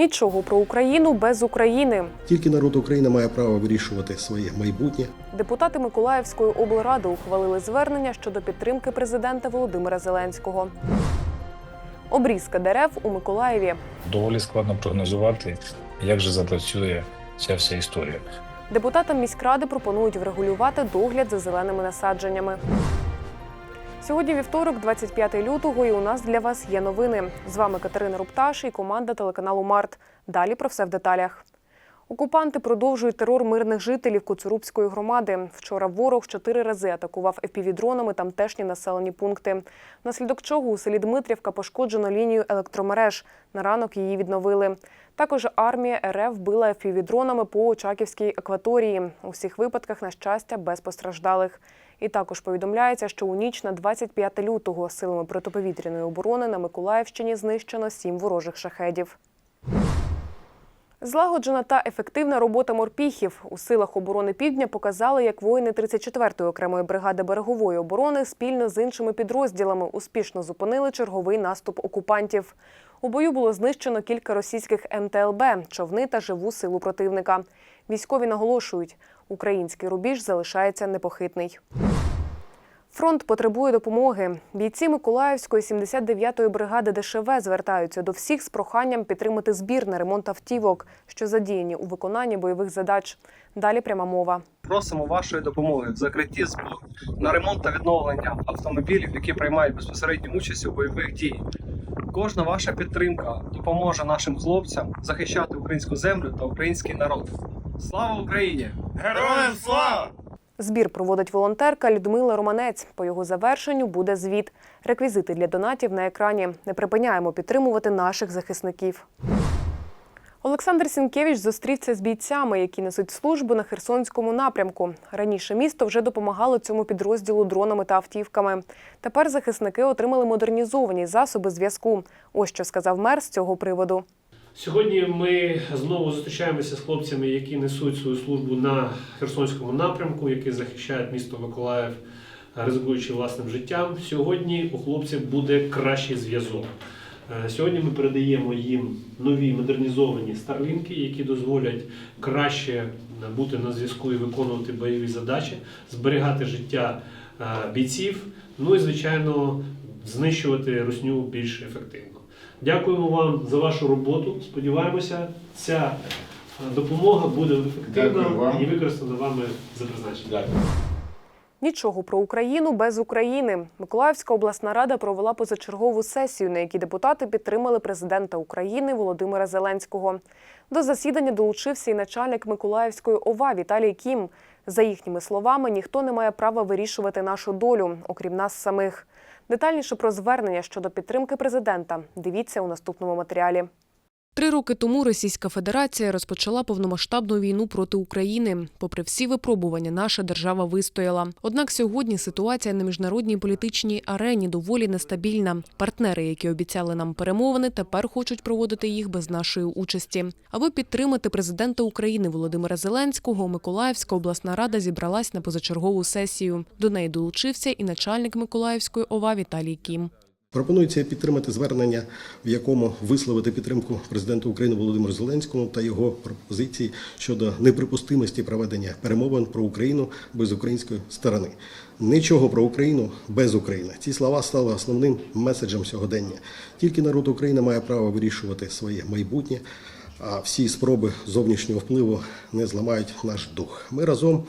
Нічого про Україну без України. Тільки народ України має право вирішувати своє майбутнє. Депутати Миколаївської облради ухвалили звернення щодо підтримки президента Володимира Зеленського. Обрізка дерев у Миколаєві. доволі складно прогнозувати, як же запрацює ця вся історія. Депутатам міськради пропонують врегулювати догляд за зеленими насадженнями. Сьогодні вівторок, 25 лютого, і у нас для вас є новини. З вами Катерина Рупташ і команда телеканалу Март. Далі про все в деталях. Окупанти продовжують терор мирних жителів Коцурубської громади. Вчора ворог чотири рази атакував ФПВ-дронами тамтешні населені пункти. Внаслідок чого у селі Дмитрівка пошкоджено лінію електромереж. На ранок її відновили. Також армія РФ била FPV-дронами по Очаківській акваторії. У всіх випадках, на щастя, без постраждалих. І також повідомляється, що у ніч на 25 лютого силами протиповітряної оборони на Миколаївщині знищено сім ворожих шахедів. Злагоджена та ефективна робота морпіхів у силах оборони Півдня показали, як воїни 34-ї окремої бригади берегової оборони спільно з іншими підрозділами успішно зупинили черговий наступ окупантів. У бою було знищено кілька російських МТЛБ, човни та живу силу противника. Військові наголошують, український рубіж залишається непохитний. Фронт потребує допомоги. Бійці Миколаївської 79-ї бригади ДШВ звертаються до всіх з проханням підтримати збір на ремонт автівок, що задіяні у виконанні бойових задач. Далі пряма мова. Просимо вашої допомоги в закритті збору на ремонт та відновлення автомобілів, які приймають безпосередню участь у бойових діях. Кожна ваша підтримка допоможе нашим хлопцям захищати українську землю та український народ. Слава Україні! Героям слава! Збір проводить волонтерка Людмила Романець. По його завершенню буде звіт. Реквізити для донатів на екрані. Не припиняємо підтримувати наших захисників. Олександр Сінкевич зустрівся з бійцями, які несуть службу на Херсонському напрямку. Раніше місто вже допомагало цьому підрозділу дронами та автівками. Тепер захисники отримали модернізовані засоби зв'язку. Ось що сказав мер з цього приводу. Сьогодні ми знову зустрічаємося з хлопцями, які несуть свою службу на Херсонському напрямку, які захищають місто Миколаїв, ризикуючи власним життям. Сьогодні у хлопців буде кращий зв'язок. Е, Сьогодні ми передаємо їм нові модернізовані старлінки, які дозволять краще бути на зв'язку і виконувати бойові задачі, зберігати життя е, бійців, ну і звичайно знищувати русню більш ефективно. Дякуємо вам за вашу роботу. Сподіваємося, ця е, допомога буде ефективна вам. і використана вами за призначенням. Нічого про Україну без України. Миколаївська обласна рада провела позачергову сесію, на якій депутати підтримали президента України Володимира Зеленського. До засідання долучився і начальник Миколаївської ОВА Віталій Кім. За їхніми словами, ніхто не має права вирішувати нашу долю, окрім нас самих. Детальніше про звернення щодо підтримки президента дивіться у наступному матеріалі. Три роки тому Російська Федерація розпочала повномасштабну війну проти України. Попри всі випробування, наша держава вистояла. Однак сьогодні ситуація на міжнародній політичній арені доволі нестабільна. Партнери, які обіцяли нам перемовини, тепер хочуть проводити їх без нашої участі. Аби підтримати президента України Володимира Зеленського, Миколаївська обласна рада зібралась на позачергову сесію. До неї долучився і начальник Миколаївської ОВА Віталій Кім. Пропонується підтримати звернення, в якому висловити підтримку президенту України Володимиру Зеленському та його пропозиції щодо неприпустимості проведення перемовин про Україну без української сторони. Нічого про Україну без України. Ці слова стали основним меседжем сьогодення. Тільки народ України має право вирішувати своє майбутнє. А всі спроби зовнішнього впливу не зламають наш дух. Ми разом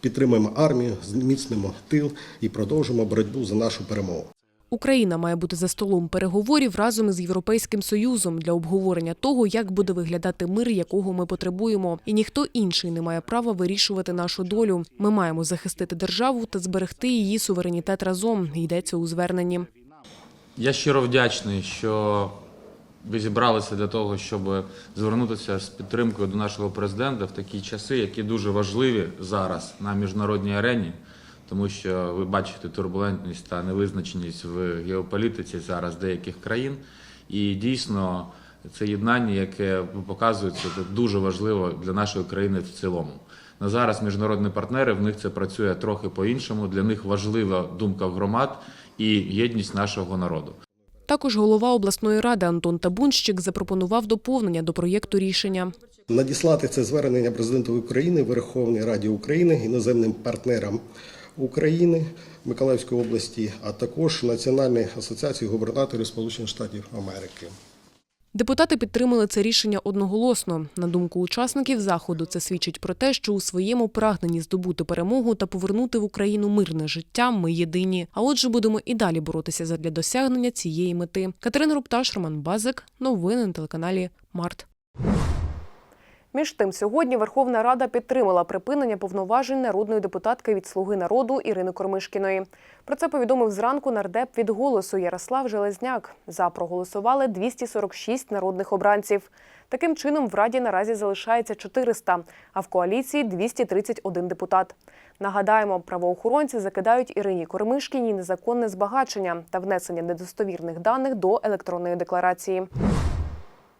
підтримуємо армію, зміцнимо тил і продовжимо боротьбу за нашу перемогу. Україна має бути за столом переговорів разом із Європейським Союзом для обговорення того, як буде виглядати мир, якого ми потребуємо. І ніхто інший не має права вирішувати нашу долю. Ми маємо захистити державу та зберегти її суверенітет разом. Йдеться у зверненні. Я щиро вдячний, що ви зібралися для того, щоб звернутися з підтримкою до нашого президента в такі часи, які дуже важливі зараз на міжнародній арені, тому що ви бачите турбулентність та невизначеність в геополітиці зараз деяких країн. І дійсно це єднання, яке показується, це дуже важливо для нашої країни в цілому. На зараз міжнародні партнери в них це працює трохи по-іншому. Для них важлива думка громад і єдність нашого народу. Також голова обласної ради Антон Табунщик запропонував доповнення до проєкту рішення. Надіслати це звернення президенту України, Верховній Раді України, іноземним партнерам України, Миколаївської області, а також Національній асоціації губернаторів Сполучених Штатів Америки. Депутати підтримали це рішення одноголосно. На думку учасників заходу, це свідчить про те, що у своєму прагненні здобути перемогу та повернути в Україну мирне життя ми єдині. А отже, будемо і далі боротися задля досягнення цієї мети. Катерина Рупташ, Роман Базик. Новини на телеканалі Март. Між тим, сьогодні Верховна Рада підтримала припинення повноважень народної депутатки від Слуги народу Ірини Кормишкіної. Про це повідомив зранку нардеп від голосу Ярослав Железняк. За проголосували 246 народних обранців. Таким чином, в раді наразі залишається 400, а в коаліції 231 депутат. Нагадаємо, правоохоронці закидають Ірині Кормишкіній незаконне збагачення та внесення недостовірних даних до електронної декларації.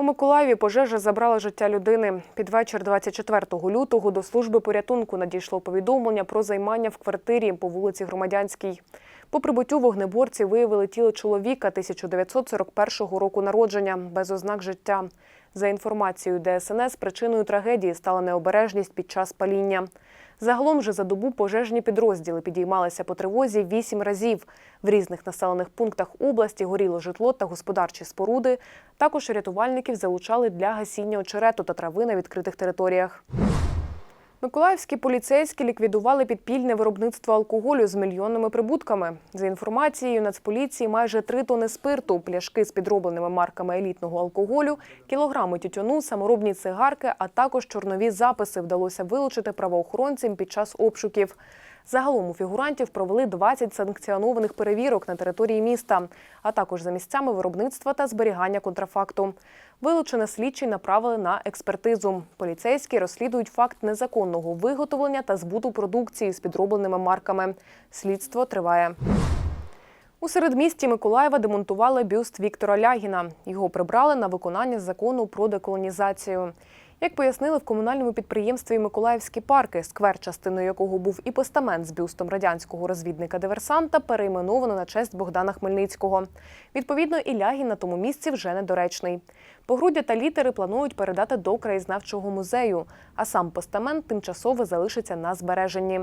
У Миколаєві пожежа забрала життя людини. Під вечір 24 лютого до служби порятунку надійшло повідомлення про займання в квартирі по вулиці Громадянській. По прибуттю вогнеборці виявили тіло чоловіка 1941 року народження без ознак життя. За інформацією ДСНС, причиною трагедії стала необережність під час паління. Загалом же за добу пожежні підрозділи підіймалися по тривозі вісім разів. В різних населених пунктах області горіло житло та господарчі споруди. Також рятувальників залучали для гасіння очерету та трави на відкритих територіях. Миколаївські поліцейські ліквідували підпільне виробництво алкоголю з мільйонними прибутками. За інформацією Нацполіції, майже три тони спирту, пляшки з підробленими марками елітного алкоголю, кілограми тютюну, саморобні цигарки, а також чорнові записи вдалося вилучити правоохоронцям під час обшуків. Загалом у фігурантів провели 20 санкціонованих перевірок на території міста, а також за місцями виробництва та зберігання контрафакту. Вилучене слідчі направили на експертизу. Поліцейські розслідують факт незаконного виготовлення та збуту продукції з підробленими марками. Слідство триває. У середмісті Миколаєва демонтували бюст Віктора Лягіна. Його прибрали на виконання закону про деколонізацію. Як пояснили в комунальному підприємстві Миколаївські парки, сквер, частиною якого був і постамент з бюстом радянського розвідника-диверсанта, перейменовано на честь Богдана Хмельницького. Відповідно, і Лягін на тому місці вже недоречний. Погруддя та літери планують передати до краєзнавчого музею, а сам постамент тимчасово залишиться на збереженні.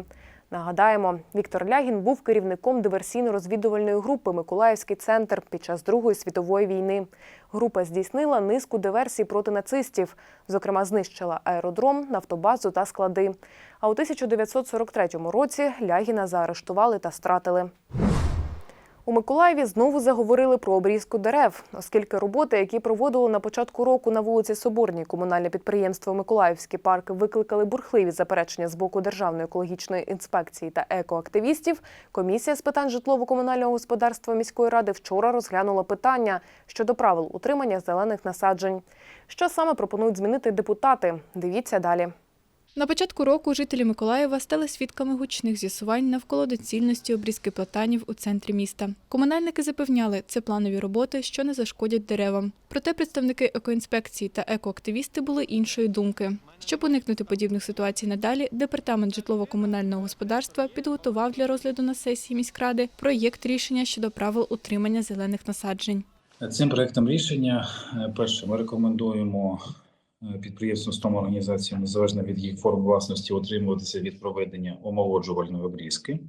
Нагадаємо, Віктор Лягін був керівником диверсійно-розвідувальної групи Миколаївський центр під час Другої світової війни. Група здійснила низку диверсій проти нацистів, зокрема, знищила аеродром, нафтобазу та склади. А у 1943 році Лягіна заарештували та стратили. У Миколаєві знову заговорили про обрізку дерев, оскільки роботи, які проводило на початку року на вулиці Соборній комунальне підприємство Миколаївські парки викликали бурхливі заперечення з боку Державної екологічної інспекції та екоактивістів. Комісія з питань житлово-комунального господарства міської ради вчора розглянула питання щодо правил утримання зелених насаджень. Що саме пропонують змінити депутати? Дивіться далі. На початку року жителі Миколаєва стали свідками гучних з'ясувань навколо доцільності обрізки платанів у центрі міста. Комунальники запевняли, це планові роботи, що не зашкодять деревам. Проте представники екоінспекції та екоактивісти були іншої думки. Щоб уникнути подібних ситуацій надалі, департамент житлово-комунального господарства підготував для розгляду на сесії міськради проєкт рішення щодо правил утримання зелених насаджень. Цим проектом рішення, е, перше, ми рекомендуємо е, підприємствам з тому організаціям, незалежно від їх форм власності, утримуватися від проведення омолоджувальної обрізки.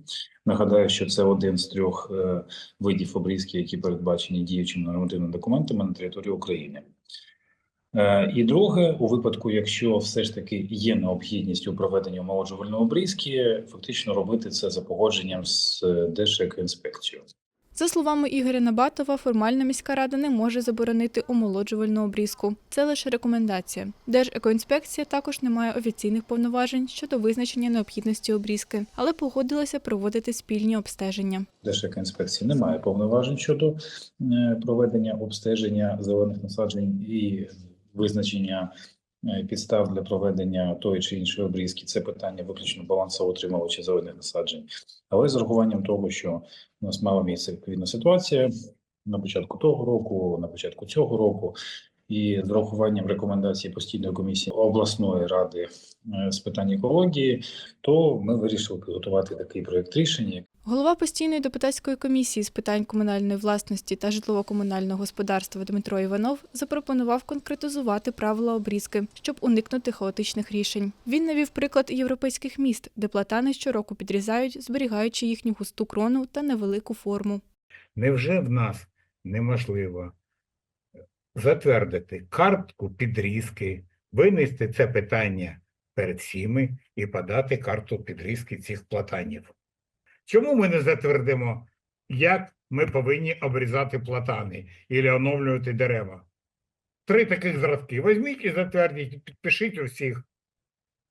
Нагадаю, що це один з трьох е, видів обрізки, які передбачені діючими нормативними документами на території України. Е, І друге, у випадку, якщо все ж таки є необхідність у проведенні омолоджувальної обрізки, фактично робити це за погодженням з Держекоінспекцією. За словами Ігоря Набатова, формальна міська рада не може заборонити омолоджувальну обрізку. Це лише рекомендація. Держекоінспекція також не має офіційних повноважень щодо визначення необхідності обрізки, але погодилася проводити спільні обстеження. Держекоінспекції немає повноважень щодо е, проведення обстеження зелених насаджень і визначення підстав для проведення тої чи іншої обрізки. Це питання виключно балансоутримувача зелених насаджень. Але з урахуванням того, що у нас мала місце відповідна ситуація, на початку того року, на початку цього року. І з урахуванням рекомендацій постійної комісії обласної ради е, з питань екології, то ми вирішили підготувати такий проект рішення, Голова постійної депутатської комісії з питань комунальної власності та житлово-комунального господарства Дмитро Іванов запропонував конкретизувати правила обрізки, щоб уникнути хаотичних рішень. Він навів приклад європейських міст, де платани щороку підрізають, зберігаючи їхню густу крону та невелику форму. Невже в нас неможливо затвердити картку підрізки, винести це питання перед всіми і подати карту підрізки цих платанів? Чому ми не затвердимо, як ми повинні обрізати платани і оновлювати дерева? Три таких зразки. Візьміть і затвердіть, підпишіть усіх.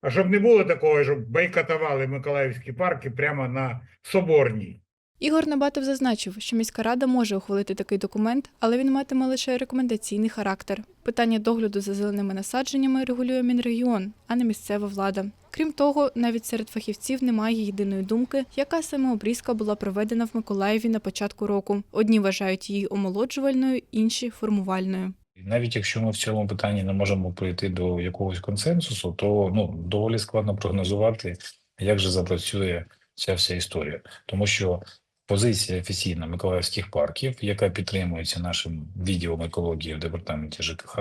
А щоб не було такого, щоб бойкотували Миколаївські парки прямо на Соборній. Ігор Набатов зазначив, що міська рада може ухвалити такий документ, але він матиме лише рекомендаційний характер. Питання догляду за зеленими насадженнями регулює Мінрегіон, а не місцева влада. Крім того, навіть серед фахівців немає єдиної думки, яка саме обрізка була проведена в Миколаєві на початку року. Одні вважають її омолоджувальною, інші формувальною. Навіть якщо ми в цьому питанні не можемо прийти до якогось консенсусу, то ну доволі складно прогнозувати, як же запрацює ця вся історія, тому що позиція офіційна Миколаївських парків, яка підтримується нашим відділом екології в департаменті ЖКХ,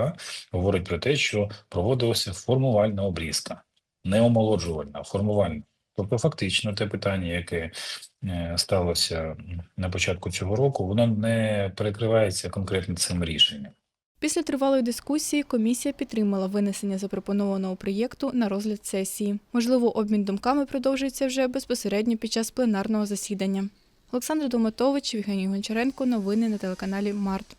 говорить про те, що проводилася формувальна обрізка, не омолоджувальна, а формувальна. Тобто, фактично, те питання, яке е, сталося на початку цього року, воно не перекривається конкретно цим рішенням. Після тривалої дискусії комісія підтримала винесення запропонованого проєкту на розгляд сесії. Можливо, обмін думками продовжується вже безпосередньо під час пленарного засідання. Олександр Доматович, Євгеній Гончаренко. Новини на телеканалі Март.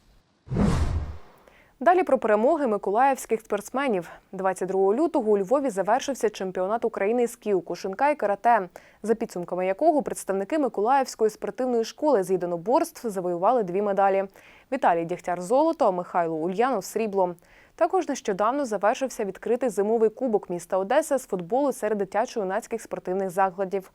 Далі про перемоги миколаївських спортсменів. 22 лютого у Львові завершився чемпіонат України з кіл, кушинка і карате, за підсумками якого представники Миколаївської спортивної школи з єдиноборств завоювали дві медалі. Віталій Дягтяр золото, Михайло Ульянов срібло. Також нещодавно завершився відкритий зимовий кубок міста Одеса з футболу серед дитячо-юнацьких спортивних закладів.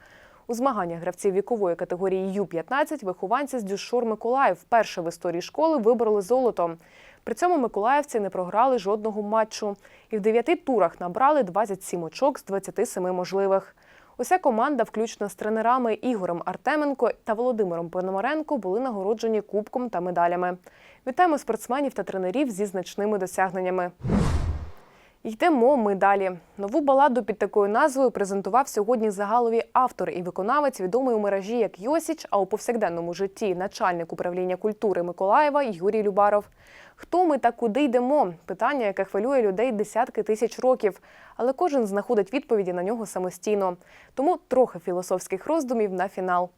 У змаганнях гравців вікової категорії Ю-15 вихованці з Дюшор Миколаїв вперше в історії школи вибороли золото. При цьому миколаївці не програли жодного матчу і в дев'яти турах набрали 27 очок з 27 можливих. Уся команда, включно з тренерами Ігорем Артеменко та Володимиром Пономаренко, були нагороджені кубком та медалями. Вітаємо спортсменів та тренерів зі значними досягненнями. Йдемо ми далі. Нову баладу під такою назвою презентував сьогодні загалові автор і виконавець відомий у мережі як Йосіч, а у повсякденному житті начальник управління культури Миколаєва Юрій Любаров. Хто ми та куди йдемо? Питання, яке хвилює людей десятки тисяч років, але кожен знаходить відповіді на нього самостійно. Тому трохи філософських роздумів на фінал.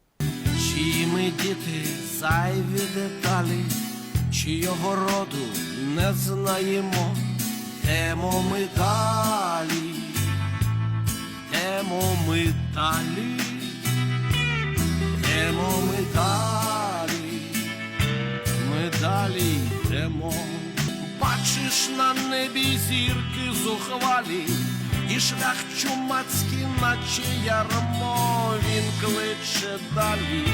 Чиї ми діти зайві деталі, чийого роду не знаємо, Йдемо ми далі, йдемо ми далі, йдемо ми далі, ми далі йдемо. Бачиш на небі зірки зухвалі, і шлях чумацький, наче ярмо, він кличе далі,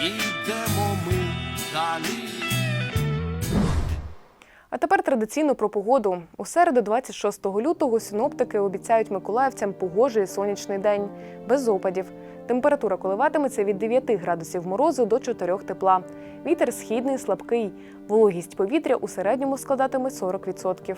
йдемо ми далі. А тепер традиційно про погоду. У середу, 26 лютого, синоптики обіцяють миколаївцям погожий сонячний день, без опадів. Температура коливатиметься від 9 градусів морозу до 4 тепла. Вітер східний, слабкий. Вологість повітря у середньому складатиме 40%.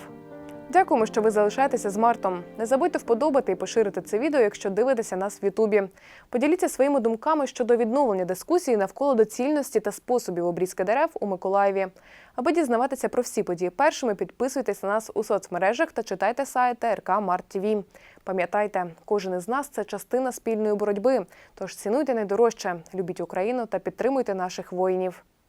Дякуємо, що ви залишаєтеся з Мартом. Не забудьте вподобати і поширити це відео, якщо дивитеся нас в Ютубі. Поділіться своїми думками щодо відновлення дискусії навколо доцільності та способів обрізки дерев у Миколаєві. Аби дізнаватися про всі події першими, підписуйтесь на нас у соцмережах та читайте сайт РК Март ТВ. Пам'ятайте, кожен із нас це частина спільної боротьби. Тож цінуйте найдорожче, любіть Україну та підтримуйте наших воїнів.